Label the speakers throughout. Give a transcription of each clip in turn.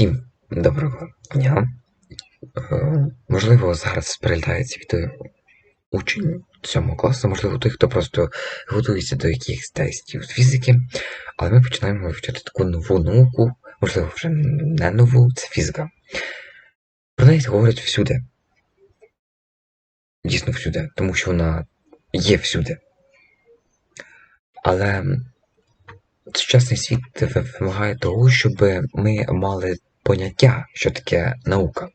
Speaker 1: Всім доброго дня. Е, Можливо, зараз переглядається відео учень 7 класу, можливо, той, хто просто готується до якихось тестів з фізики. Але ми починаємо вивчати таку нову науку, можливо, вже не нову, це фізика. Про неї говорять всюди. Дійсно всюди, тому що вона є всюди. Але сучасний світ вимагає того, щоб ми мали поняття, що таке наука.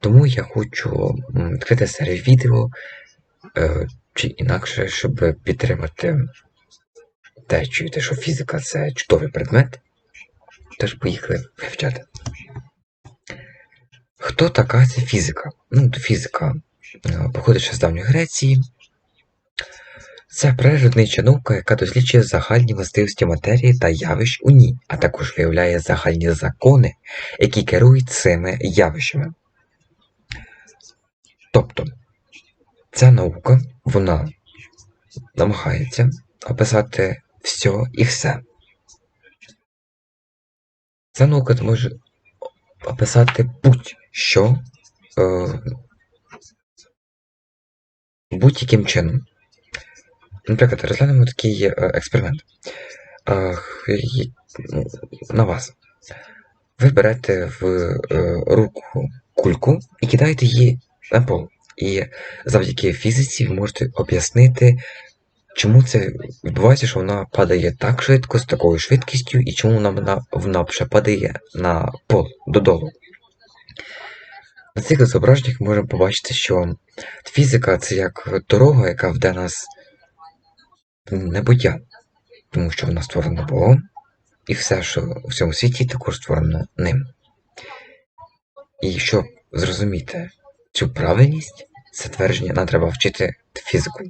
Speaker 1: Тому я хочу відкрити серію відео е, чи інакше, щоб підтримати те, чуєте, що фізика це чудовий предмет. Тож поїхали вивчати. Хто така ця фізика? Ну, фізика е, походить ще з давньої Греції. Це природнича наука, яка досліджує загальні властивості матерії та явищ у ній, а також виявляє загальні закони, які керують цими явищами. Тобто, ця наука, вона намагається описати все і все. Ця наука може описати будь-що е, будь-яким чином. Наприклад, розглянемо такий експеримент. Ну, На вас. Ви берете в е, руку кульку і кидаєте її на пол. І завдяки фізиці ви можете об'яснити, чому це відбувається, що вона падає так швидко, з такою швидкістю, і чому вона, вона, вже падає на пол додолу. На цих зображеннях ми можемо побачити, що фізика це як дорога, яка веде нас небуття, тому що вона створена Богом, і все, що в цьому світі, також створено ним. І щоб зрозуміти цю правильність, це твердження нам треба вчити фізику.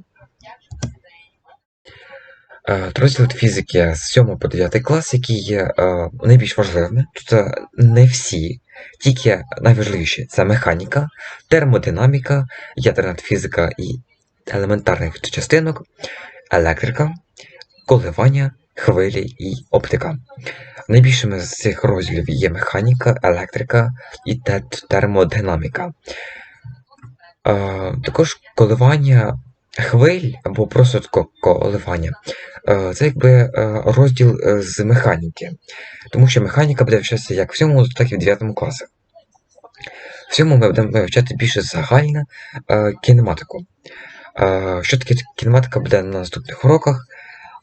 Speaker 1: Е, Розділ фізики з 7 по 9 клас, які є е, найбільш важливими. Тут е, не всі, тільки найважливіші це механіка, термодинаміка, ядерна фізика і елементарних частинок, електрика, коливання, хвилі і оптика. Найбільшими з цих розділів є механіка, електрика і термодинаміка. Е, також коливання хвиль або просто коливання. Е, це якби е, розділ е, з механіки. Тому що механіка буде вчитися як в 7, так і в 9 класах. В 7 ми будемо вивчати більше загальне е, кінематику. Е, що таке кінематика буде на наступних уроках.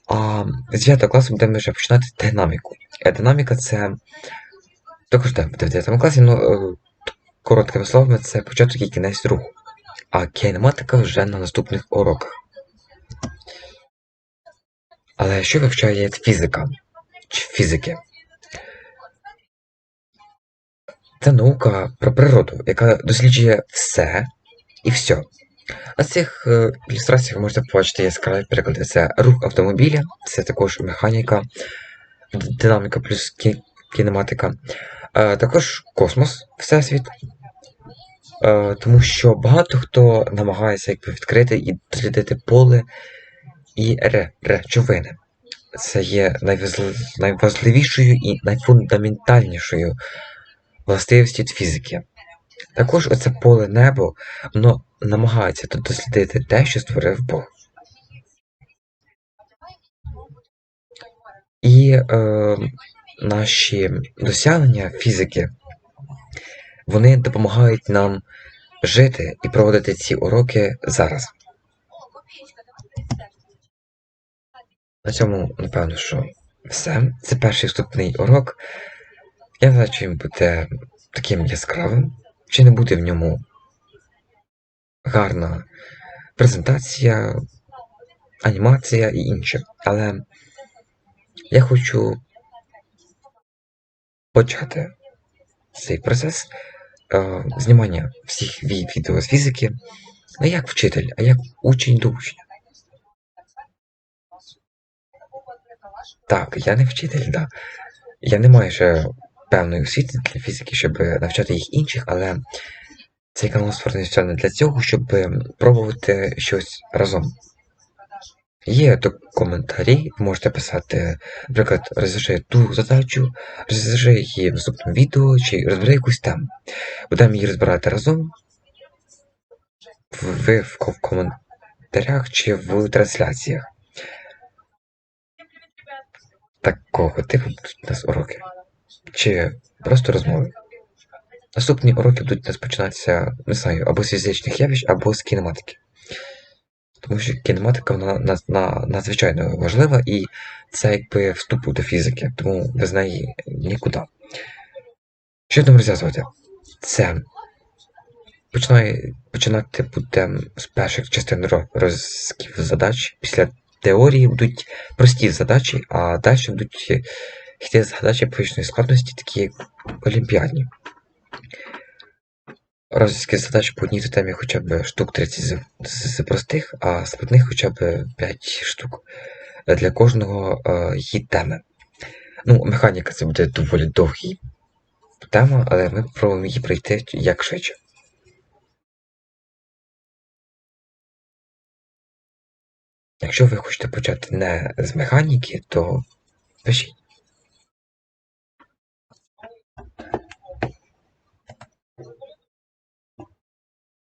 Speaker 1: А з 9 класу будемо вже починати динаміку. Е, Динаміка це також так, буде в 9 класі, ну, короткими словами, це початок і кінець руху. А кінематика вже на наступних уроках. Але що вивчає фізика? Чи фізики? Це наука про природу, яка досліджує все і все. На цих е, ілюстраціях ви можете побачити яскраві приклади. Це рух автомобіля, це також механіка, динаміка плюс кі- кінематика. Е, також космос, всесвіт. Е, тому що багато хто намагається якби, відкрити і дослідити поле і ре, речовини. Це є найважливішою і найфундаментальнішою властивістю фізики. Також оце поле небо, воно намагається дослідити те, що створив Бог. І е, наші досягнення фізики, вони допомагають нам жити і проводити ці уроки зараз. На цьому, напевно, що все. Це перший вступний урок. Я знаю, чи він буде таким яскравим, чи не буде в ньому гарна презентація, анімація і інше. Але я хочу почати цей процес е, знімання всіх відео з фізики не як вчитель, а як учень до учня. Так, я не вчитель, да. Я не маю ще певної освіти для фізики, щоб навчати їх інших, але цей канал створений спеціально для цього, щоб пробувати щось разом. Є то коментарі, можете писати, наприклад, розв'яжи ту задачу, розв'яжи її в наступному відео, чи розбери якусь тему. Будемо її розбирати разом. Ви в ко- в коментарях чи в трансляціях. Такого типу у нас уроки. Чи просто розмови. Наступні уроки будуть у нас починатися, не знаю, або з фізичних явищ, або з кінематики. Тому що кінематика вона на, на, надзвичайно важлива і це якби вступ до фізики, тому без неї нікуди. Що там розв'язувати? Це починає, починати будемо з перших частин ро- розв'язків задач. Після теорії будуть прості задачі, а далі будуть йти задачі повищеної складності, такі як олімпіадні. Розв'язки задач по одній темі хоча б штук 30 з, простих, а складних хоча б 5 штук для кожного е, її теми. Ну, механіка це буде доволі довгий тема, але ми спробуємо її пройти як швидше. Якщо ви хочете почати не з механіки, то пишіть.